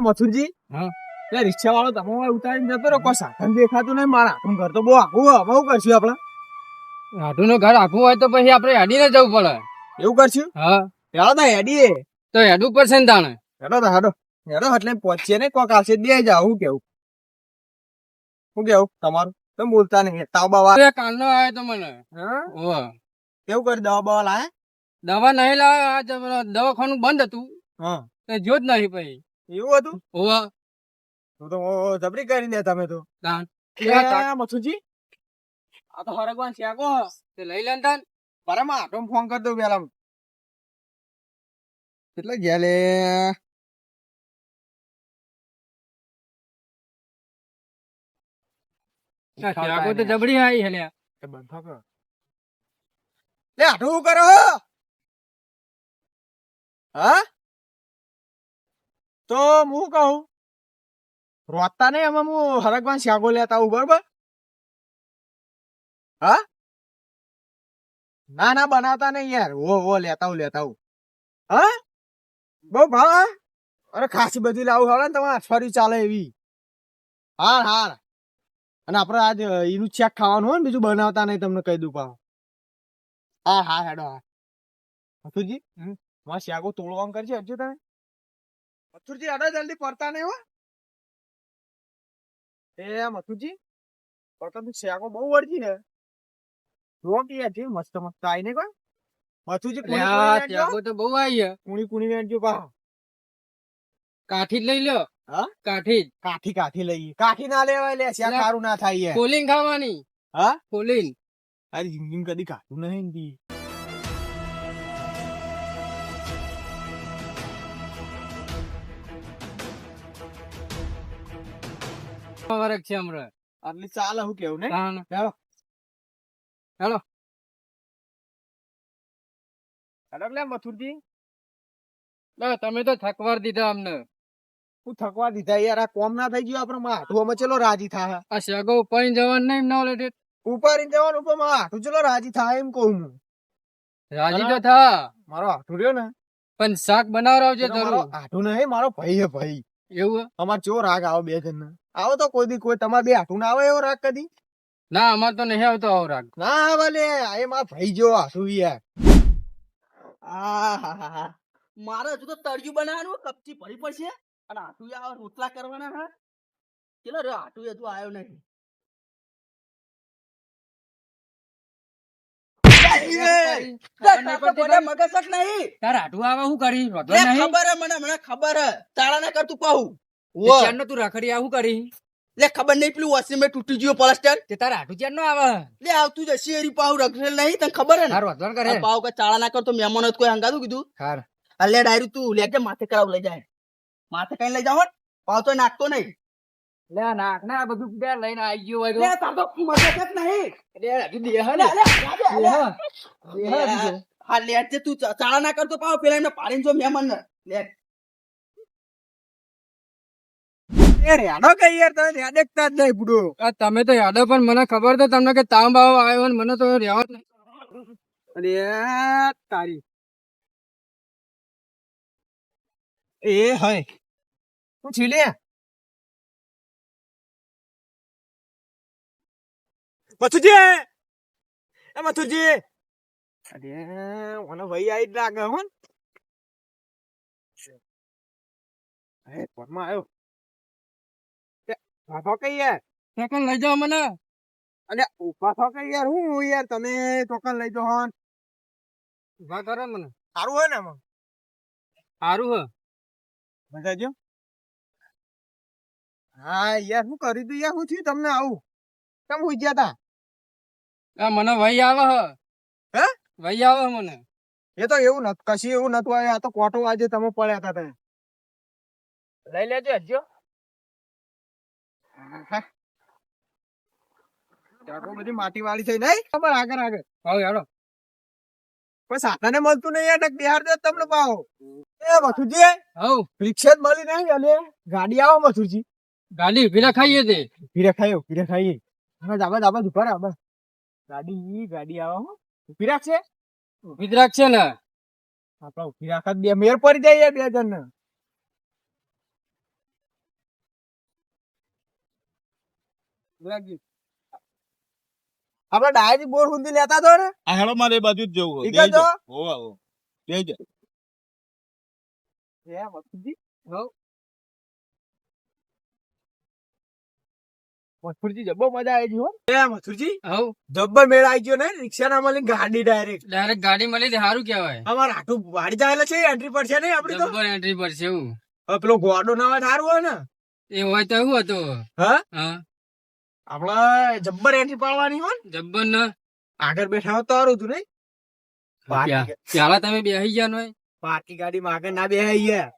મથુરજી હા. રિક્ષા વાળો તમે ઉતારીને જતો રહો કોઈ સાધન દેખાતું નહીં મારા આખું ઘર તો બહુ આખું હે. હવે કરશું આપણે? નું ઘર આખું હોય તો પછી આપણે હેડીને જવું પડે. એવું કરશું? હા. હેડો તો હેડીએ. તો હેડવું પડશે ને તાણે? હેડો તો હેડો. હેડો એટલે પહોંચીએ ને કોક આવશે બે જાવ હું કેવું. શું કેવું? તમારું? તમે બોલતા નહીં. તાવ બાવા કાલનો આવ્યો તો મને. હા? કેવું કરી દવા બવા લાયા? દવા નહીં લાવે આ દવાખાનું બંધ હતું. હા. તો જો જ નહીં પછી એવું હતું? ઓવા. તું તો જબરી કરી દે તમે તો. દાન એ, મથુરજી આ તો હરગવાન શેકો તે લઈ લે ને પરમ આટો ફોન કર દઉં પેલા કેટલા ગયા લે? આ તો જબડી આવી હેલ્યા એ બંધો કર લે આટું કરો હા? તો હું કહું, રોતા નહીં, એમાં હું હરગવાન શાકો લેતા આવું, બરોબર? હા? ના ના, બનાવતા નહીં યાર. ઓ ઓ લેતા હું લેતા આવું. હા? બહુ ભાવ, હા? અરે, ખાસી બધી લાવું હવે ને તમારે? અઠવાડિયું ચાલે એવી. હાર હાર. અને આપણે આજ એનું ચેક ખાવાનું હોય ને, બીજું બનાવતા નહીં તમને કહી દઉં પાવ હા હા, હેડો, હા. મથુરજી મારા શાકો તોડવાનું કરશે હજુ તમે? મથુરજી હેડો જલ્દી પડતા નહીં હો. એ મથુરજી પડતા તું શેકો બહુ વળજી ને જુઓ કે મસ્ત મસ્ત આઈ ને કોઈ? મથુરજી. ત્યાગો તો બહુ આવી કુણી કુણી વેચજો પા કાઠી જ લઈ લ્યો. હા? કાઠી કાઠી કાઠી લઈએ. કાઠી ના લેવાય લે શાક સારું ના થાય કોલિંગ ખાવાની. હા? કોલિંગ અરે જિંદગી કદી કાઢું નહીં વરખ છે હમણાં. આટલી ચાલે હું કેવું ને હેલો હેલો હેડો. હેડો મથુરજી. તમે તો થકવાર દીધા અમને. હું થકવા દીધા યાર આ કોમ ના થઈ ગયો આપણે માઠું ચલો રાજી થાય. આ શેગો ઉપાડીને જવાનું નહીં ન ઉપાડી જવાનું ઉપર માઠું ચલો રાજી થાય એમ કહું હું. રાજી તો થા. મારો હાથું રહ્યો ને. પણ શાક બનાવરાવજે જરૂર. હાથું નહીં મારો ભાઈ હે ભાઈ. એવું? અમાર ચો રાગ આવો બે જણ આવો તો કોઈ દી કોઈ તમારે બે હાથું ના આવે એવો રાગ કદી? ના અમાર તો નહીં આવતો આવો રાગ. ના આવે લે એ મારા ભાઈ જેવો હાથું યાર. મારે હજુ તો તળિયું બનાવવાનું કપચી ભરી પડશે અને આટું આ રોટલા કરવાના હા? ચલો રે આટું હજુ આવ્યો નહીં. મગજ નહીં. તાર આટું આવે હું કરી? ખબર મને મને ખબર તારા ના કરતું પાહું ચારનો તું રખડી આવું કરી? લે ખબર નહીં પેલું માં તૂટી ગયું પ્લાસ્ટર તે તાર નો આવે? લે આવતું જશે એરી પાહું રખડેલ નહીં તને ખબર હે ને? તાર કરે. આ કે ચાળા ના મહેમાનો કોઈ હંગાતું કીધું. હાર. અલે ડાયરી તું લેજે માથે કરાવ લઈ જાય. માથે કઈ લઈ જાવ પાવ તો નાખતો નહીં. લે નાખ ના બધું બે લઈને આવી ગયો હોય લે તાર તો મગજ જ નહીં. લે હજુ દેહ લે, લે, લે, લે. દેહ દેહ હા લે તું ચાળા ના કરતો પાવ પેલા એમને પાડીને જો મહેમાન ને લે. એ રેડો કઈ યાર તમે રેડ જ નહીં બુડો તમે તો યાદો પણ મને ખબર તો તમને કે તાવ બાવ આવ્યો ને મને તો રહેવા જ નહીં. અરે તારી. એ હય હું છીલે? મથુજી! એ મથુજી! અરે મને ભાઈ આઈ જ લાગે હો એ ફોનમાં આવ્યો? થો કઈ યાર? ટોકન લઈ જાઓ મને. અને ઊભા થો કઈ યાર? હું યાર? તમે ટોકન લઈ જાઓ હોન. ઊભા કરો મને. સારું હોય ને એમાં સારું હે. મજા જો હા યાર હું કરી દઉં યાર. હું થયું તમને આવું? કેમ હું ગયા તા? આ મને વહી આવે હે. હે? વહી આવે મને. એ તો એવું નતું કશું એવું નતું આ તો કોટો આજે તમે પડ્યા હતા તમે લઈ લેજો હજો બધી માટી વાળી થઈ નહીં? ખબર આગળ આગળ. આવ યારો પણ સાધને મળતું નહીં યાર બિહાર દે તમને પાવો એ મથુરજી હવ રિક્ષા જ મળી નહીં અલે ગાડી આવો મથુરજી. ગાડી ઊભી ખાઈએ તે. પીરે ખાઈએ પીરે ખાઈએ હા દાબા દાબા ઊભા આબા ગાડી ગાડી આવો ઊભી રાખશે ઊભી જ રાખશે ને. આપડા ઊભી રાખત બે મેર પડી જાય બે જણ આપડે ડાયરી બોર સુધી લેતા તો ને? આ હેડો મારે એ બાજુ જ જવું જા. હે? મથુરજી જબ્બો મજા આવી ગઈ હો. એ મથુરજી? હવ જબ્બર મેળ આવી ગયો ને રિક્ષા ના મળી ગાડી ડાયરેક્ટ ડાયરેક્ટ ગાડી મળી સારું કહેવાય. અમારે આટલું વાડી જાય છે એન્ટ્રી પડશે નહીં આપડી તો? જબ્બર એન્ટ્રી પર છે એવું. હવે પેલો ગોડો ના હોય સારું હોય ને? એ હોય તો એવું હતું. હા? હા. આપડે જબ્બર એન્ટ્રી પાડવાની હોય ને? જબ્બર ને. આગળ બેઠા હોત તો સારું હતું નહીં? ચાલા તમે બેસી ગયા નોય? પાર્ટી ગાડી માં આગળ ના બેહાઈ ગયા.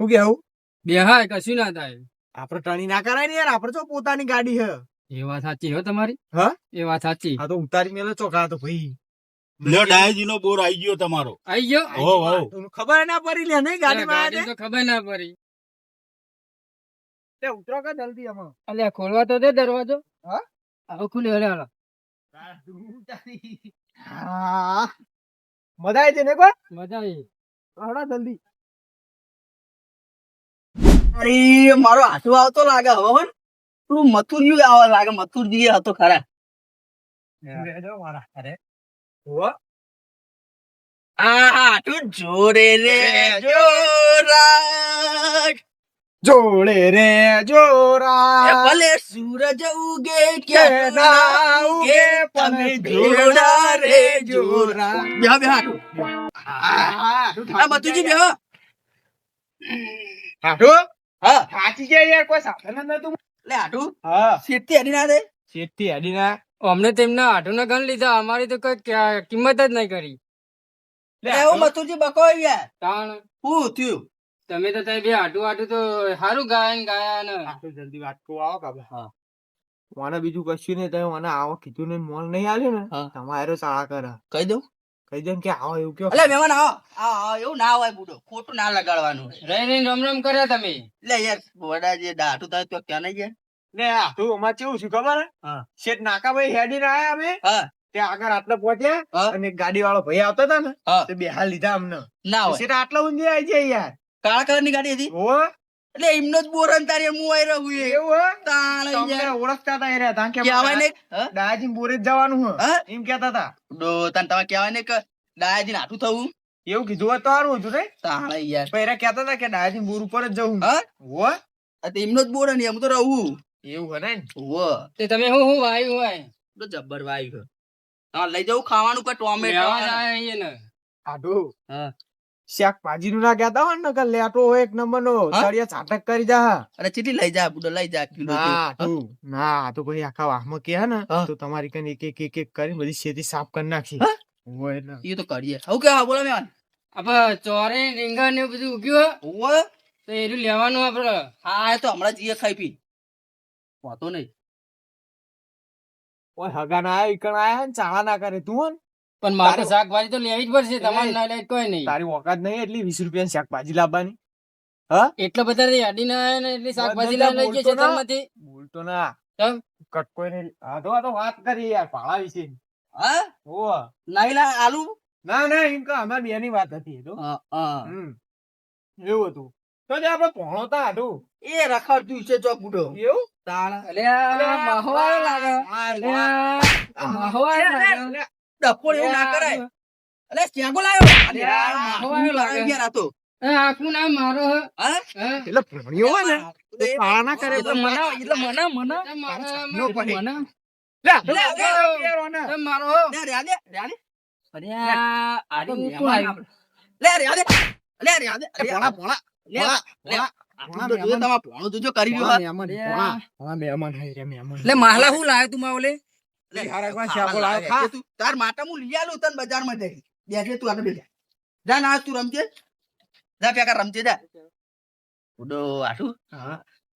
શું કેવું બેહાય કશું ના થાય. આપડે ટણી ના કરાય ને યાર આપડે તો પોતાની ગાડી હે. એ વાત સાચી હો તમારી. હા? એ વાત સાચી. આ તો ઉતારી મેલે ચોખા તો ભાઈ. લ્યો ડાયાજીનો બોર આઈ ગયો તમારો. આઈ ગયો? ખબર ના પડી લે નહીં ગાડીમાં ખબર ના પડી. તે ઉતરો કે જલ્દી આમાં? અલ્યા ખોલવા તો દે દરવાજો. હા? આવો ખુલે હલે હાલો. હા. મજા આવી છે ને કોઈ મજા આવી. હડા જલ્દી. અરે મારો હાથો આવતો લાગે હવે. તું મથુરજી આવા લાગે મથુરજી હતો ખરા. મારા અરે આ હાથું જોરે રે જોરાગ જોડે રે જોરા. ભલે સૂરજ ઉગે કે ના ના ઉગે તમે જોડા રે જોરા. જોરા. બે બે હાથું આ મથુરજી બે હાટુ? હા. હાચી છે યાર કોઈ સાધન ન તું લે હાટુ. હા. સીધી હડી ના દે. શેતી હડી ના. અમને તેમના આઠુના ગણ લીધા અમારી તો કોઈ કિંમત જ નહીં કરી. એવું મતુજી બકો યાર. તાણ. શું થયું? તમે તો ત્યાં બે આટું આટું તો સારું ગાયન ગાયા ને આટલું જલ્દી વાટકો આવો કાબે હા. મને બીજું કશું નહીં તમે મને આવો કીધું ને મોલ નહીં આવ્યો ને તમારે ચાળા કરે. કહી દઉં? કહી દઉં કે આવો એવું કયો અલે મહેમાન આવો. આવો આવો, એવું ના હોય બુડો. ખોટું ના લગાડવાનું રહી રહી રમ રમ કર્યા તમે. લે યાર વડા જે દાટું થાય તો ક્યાં નહીં ગયા ને આ તું અમાર કેવું છું ખબર હે? શેઠ નાકાભાઈ હેડીને આયા અમે. હા. ત્યાં આગળ આટલા પહોંચ્યા હા. અને ગાડી વાળો ભાઈ આવતો હતા ને હા. તે બેહાર લીધા અમને. ના હોય. શેઠ આટલા ઊંધી આવી જાય યાર. કાળા કલરની ગાડી હતી. એટલે એમનો જ બોર અંતારી હું આવી રહ્યું એ એવું હે? તાણ ઓળખતા હતા એ રહ્યા તાં કે કહેવાય ને? હા? દાદાજી બોરે જ જવાનું હે. એમ કેતા હતા. ડો તાન તમે કહેવાય ને કે દાયાજી નાટું થવું. એવું કીધું તો સારું હતું ને તાણ યાર એરા કહેતા હતા કે દાદાજી બોર ઉપર જ જવું. હા? ઓ એમનો જ બોર ને એમ તો રહું. એવું હે ને? હો તે તમે હું હું વાયુ હોય? તો જબ્બર વાયુ હા લઈ જવું ખાવાનું કે ટોમેટો આડું. હા. શાકભાજી નું ના કહેતા હોય ને કે લેટો હોય એક નંબર નો? તળિયા છાટક કરી જા. અરે ચીટી લઈ જા બુડો લઈ જા કિલો ના ના તો ભાઈ આખા વાહમાં કે હે ને તો તમારી કને એક એક એક એક કરી બધી શેતી સાફ કરી નાખી. હોય ને. એ તો કરીએ. હું કે હા બોલો મહેમાન આપડે ચોરે રીંગણ ને બધું ઉગ્યું હોય, તો એનું લેવાનું આપડે. હા એ તો હમણાં જઈએ ખાઈ પી. વાતો નહીં. ઓય હગા ના આયા ઈકણ આયા ને ચાળા ના કરે. તું પણ મારે શાકભાજી તો લેવી જ પડશે તમારે ના લે કોઈ નહીં તારી ઓકાત નહીં એટલી વીસ રૂપિયા શાકભાજી લાવવાની એટલા બધા યાદી ના આવે ને એટલી શાકભાજી લઈ લઈ ના. ખેતરમાંથી બોલતો ના તમ કટકો ને આ તો આ તો વાત કરી યાર ભાડા વિશે હા ઓ નહીં લા આલુ ના ના એમ કે અમાર બેની વાત હતી તો હા, હા. એવું હતું તો જે આપણે પહોણોતા હતું એ રખડતું છે ચોક બુડો એવું તાણ અલ્યા મહવાય લાગે અલ્યા મહવાય લાગે ડફોડ એવું ના કરાય. અલે ક્યાં લાયો? અલ્યા, માહુલ લાગે યાર. આ તો આખું નામ મારો હે. હા? હે? એટલે ભણ્યો હોય ને ના કરે મને મને મને. નો પડે. મને. મારો અરે આ. લે. લે લે, લે. તમારે કરી રહ્યો મહેમાન, મહેમાન. લે માહલા હું લાયો તું માવલે? તાર માતા હું લઈ આલું તને બજારમાં જઈ. બેઠે તું આગળ બેઠ. જા ના તું રમજે. જા પેકા રમજે જા. ઉડો આટું.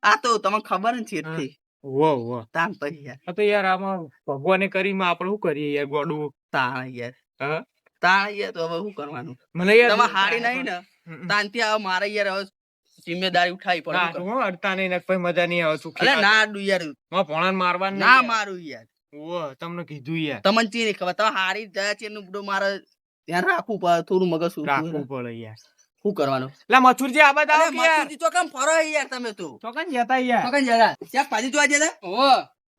આ તો તમને ખબર નથી એટલી. વો, વો. તાન પછી યાર. તો યાર આમાં ભગવાને કરીમાં આપણે શું કરીએ યાર ગોડું? તાણ યાર. હા? તાણ યાર તો હવે શું કરવાનું? મને યાર હારી નહીં ને. તાનથી હવે મારે યાર હવે જિમ્મેદારી ઉઠાવી પડે. શું અડતા નહીં મજા નહીં આવે સુખી ના યાર. માં મારવાનું ના મારું યાર. તમને કીધું યાર. તમને ચીની ખબર તમે હારી જાય છે એનું મારે ધ્યાન રાખવું પડે થોડું મગજ રાખવું પડે યાર. શું કરવાનું? એટલે મથુરજી આ બધા આવો યાર. તો કેમ ફરો યાર તમે તો. ચોકન જતા યાર. પકડ જરા પાજી જોવા તો ઓ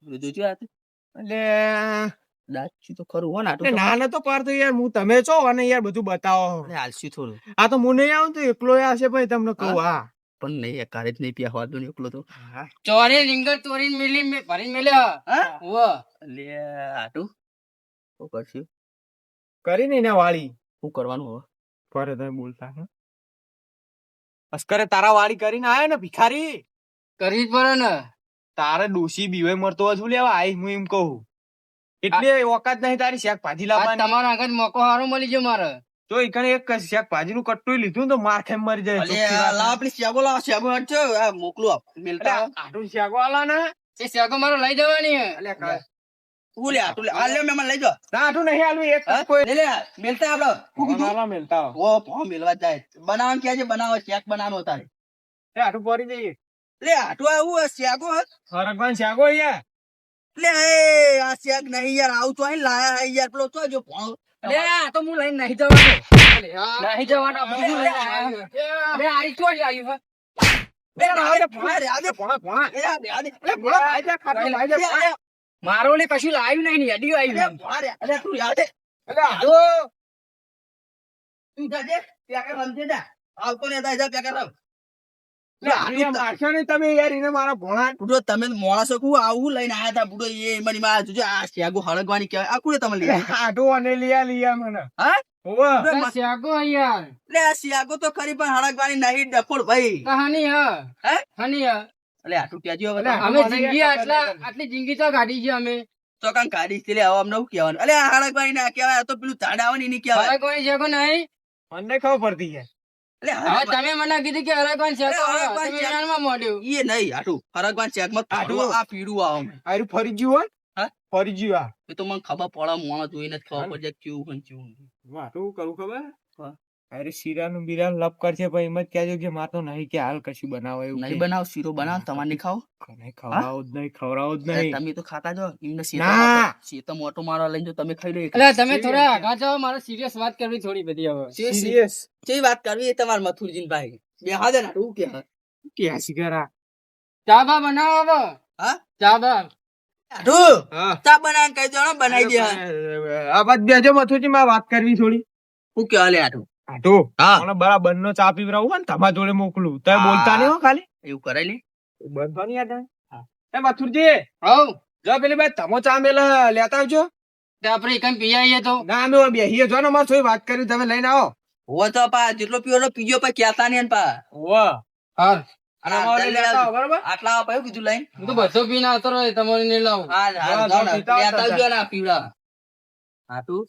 રુજુ જો આતે એટલે દાચી તો ખરું હો ને ના ના તો પાડતો યાર હું તમે છો? અને યાર બધું બતાવો. હાલસી થોડું. આ તો હું નહીં આવું તો એકલો આવશે ભાઈ તમને કહું હા. પણ નહીં કારે જ નહીં પીયા હોવા નહીં એકલો તો. ચોરી લિંગર તોડીને મેલી મે- ભરીને મેલ્યો. હા? વો લે આટું શું કરશું? કરી નહીં ને વાળી. શું કરવાનું હવે? ફરે તમે બોલતા હે? અસ્કરે તારા વાળી કરીને આયો ને ભિખારી? કરી જ પડે ને. તારે ડોસી બીવે મરતો હોય લેવા? આઈ હું એમ કહું. એટલે ઓકાત નહીં તારી શેક ભાજી લાવવાની. તમારા આગળ મોકો હારો મળી ગયો મારે. તો એકને એક શેક ભાજી નું કટ્ટું લીધું તો માથે મરી જાય. અલે આપણી શેગો લાવ શેગો હટજો આ મોકલું આપ મિલતા આટું શેગો આલા ને? એ શેગો મારો લઈ જવાની. અલે કા- લે આટું લે. આ લે મેમન લઈ જો ના આટલું નહીં આલવું એક કોઈ. લે લે મિલતા આપડો. હું કીધું? આલા મેલતા હો. ઓ ભો મિલવા જાય. બનાવવાનું ક્યાં છે બનાવો શેક બનાવવાનો તારે. એ આટલું પડી જઈએ લે આટું આવું શેગો હે? હરકવાન શાકો અહીંયા. લે આ શેક નહીં યાર આવું તો અહીં લાયા યાર. પેલો તો જો ભો. લે તો હું લઈને નહીં જવાનો. નહીં જવાનો બીજું લઈને આવ્યો. લે આવ્યું. મારો ને કશું લાવ્યું નહીં ને અડ્યું આવ્યું તું યાદ તું જાજે ત્યાં રમજે જા. આવતો ને જા જા રમ લે આટલું મારશો નહીં તમે યાર એને મારા ભોણા બુડો તમે માણસો કુ આવું લઈને આયા તા બુડો એ મની માં જોજો આ શેગો હળગવાની કહેવાય. આ કુડે તમે લઈ આયા? અને લીયા લીયા મને. હા? હોવે. બુડો યાર. લે આ શેગો તો ખરી પણ હળગવાની નહીં ડફોડ ભાઈ. હની હ. હે? હની હ. અલે આટું ત્યાંજી હવે અમે જિંદગી આટલા આટલી જિંદગી તો કાઢી છે અમે. તો કાંઈ કાઢી છે લે હવે અમને શું કહેવાનું? અલે આ હળગવાની ના કહેવાય તો પેલું ધાડાવાની આવે ને એની કહેવાય. હવે કોઈ શેકો નહીં. મને ખબર પડતી હવે તમે મને કીધું કે હવે કોઈ શેકો અરે, હવે હે. કોઈ તમે શેકો- જાણવા માંડ્યું ઈ નહીં આટું હળગવાની શેકમાં આટું? આટું આ પીડું આવ આયરું ફરી ગયું હોય ફરી ગયું આ એ તો મને ખબર પડે મોણસ જોઈને ખબર પડે કેવું કેવું નહીં. કરું ખબર. અરે શીરાનું બીરાનું લપ કરશે પણ એમ જ કહેજો કે માર તો નહીં કે હાલ કશું બનાવો એવું નહીં બનાવ શીરો બનાવ તમારે નહીં ખાવ? નહીં ખવડાવો જ નહીં ખવડાવો જ નહીં. તમે તો ખાતા જો એમને શીરા શીતો મોટો મારવા લઈને જો તમે ખાઈ લો એટલે તમે થોડા આગા જાઓ મારે સિરિયસ વાત કરવી થોડી બધી હવે. સિરિયસ કેવી વાત કરવી એ તમાર મથુરજીન ભાઈ બે હાજર ના તું કે કે શિકારા ચા બા બનાવો હવે. હા? ચા બા આટું હા. ચા બનાવીને કહી દો બનાવી દે આ બાદ બેજો મથુરજી માં વાત કરવી થોડી. હું કે લે આટું આટું. મને ચા પીવરાવું ને તમારા જોડે મોકલું. તમે બોલતા નહીં હો ખાલી. એવું કરાય લે. બંધો નહીં યાદ એ મથુરજી. હવ જો પેલી ભાઈ તમો ચા મેલે લેતા આવજો. આપણે એકમ પી આવીએ તો. ના અમે બેહીએ જો ને અમારે વાત કરી તમે લઈને આવો. હો તો પા જેટલો પીવો એટલો પીજો પા કહેતા નહીં ને પા. હા. અને અમારે જલ્દી લેતા આવો, આવજો. બરાબર? આટલા પાયું કીધું લઈને. હું તો બધો પીને આવતો રહ્યો તમારે નહીં લાવું. લેતા આવજો ને પીવડા. આટું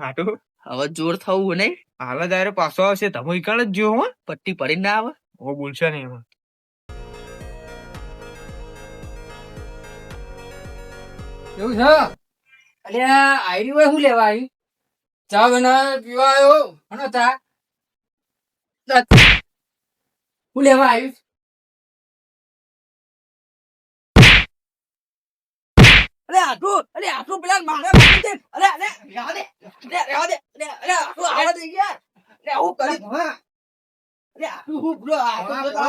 આટું હવે જોર થવું નહીં. હાલ આરે પાછો આવશે. તમે ઈકણ જ જો હો પટ્ટી પડી ના આવે. ઓ બોલશે નહીં એમાં. એવું છે? અરે આયરી હોય શું લેવા આવી ચા બના પીવા આવ્યો શું લેવા આવ્યું અરે આટલું અરે આટલું પેલા મારે અરે અરે. રહેવા દે. રહેવા દે. અરે અરે આટલું આવવા દે યાર. અરે હું કરી અરે આટલું હું બ્રો તો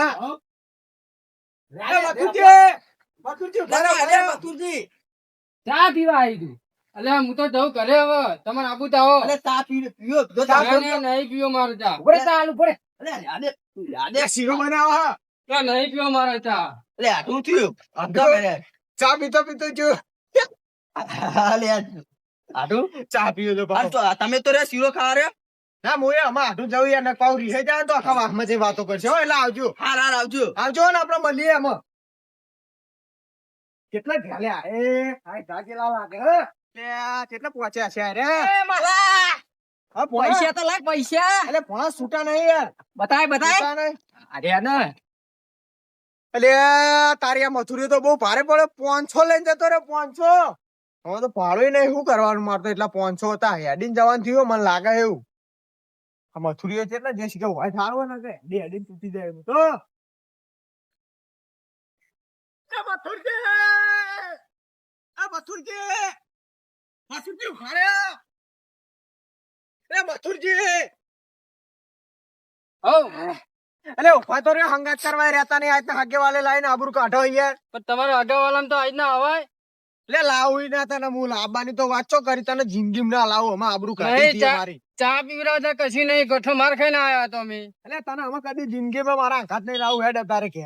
ચા પીવા આવી તું. અલે હું તો જઉં ઘરે હવે. તમારે આબુ તો આવો અરે ચા પી પીઓ જો ચા નહીં પીવો મારો ચા. ઉભરે ચા આલુ પડે અરે યાદે યાદે તું શીરો બનાવો હા. ના, નહીં પીવો મારો ચા. અરે આટલું થયું. ચા પીતો પીતો જો અલે ચા પીવો તો આ પાછો. તો તમે તો રે શીરો ખાવા રે ના મોએ આમાં આટલું જવું યાર ને રીહે જાય તો આખા વાહમાં જઈ વાતો કરશે. એટલે આવજો. હાર હાર આવજો. આવજો ને આપણે મળીએ એમાં કેટલા ઢાલ્યા એ હાય ઢા લાગે હે. કેટલા પહોંચ્યા છે રે? હા પૈસા તો લાગ પૈસા. એટલે પોણા છૂટા નહીં યાર. બતાય બતાય. નહીં. અરે ને. એટલે તારી આ મથુરી તો બહુ ભારે પડે. પોંચસો લઈને જતો રે પોંચસો હવે તો ભાડું નહીં શું કરવાનું? મારતો એટલા પાંચસો હતા. હેડીન જવાનું થયું મને લાગે એવું. આ મથુરીઓ છે ને જે શીખે હોય સારું હોય ને કે બે હેડીન તૂટી જાય તો કરવા. રહેતા નહીં આજના હાગે વાલે લાઈને આબરૂ કાઢો યાર પણ તમારા અગાવાલામાં તો આજ ના અવાય લે લાવું ના તને હું લાવવાની તો વાંચો કરી તને જિંદગી ના લાવો અમે આબરૂ કાઢી મારી ચા પીવડાવતા કશી નહીં ગઠો માર ખાઈને આવ્યા તો અમે. એટલે તને અમે કદી જિંદગીમાં મારા આઘાત નહીં લાવું હેડ તારે કે.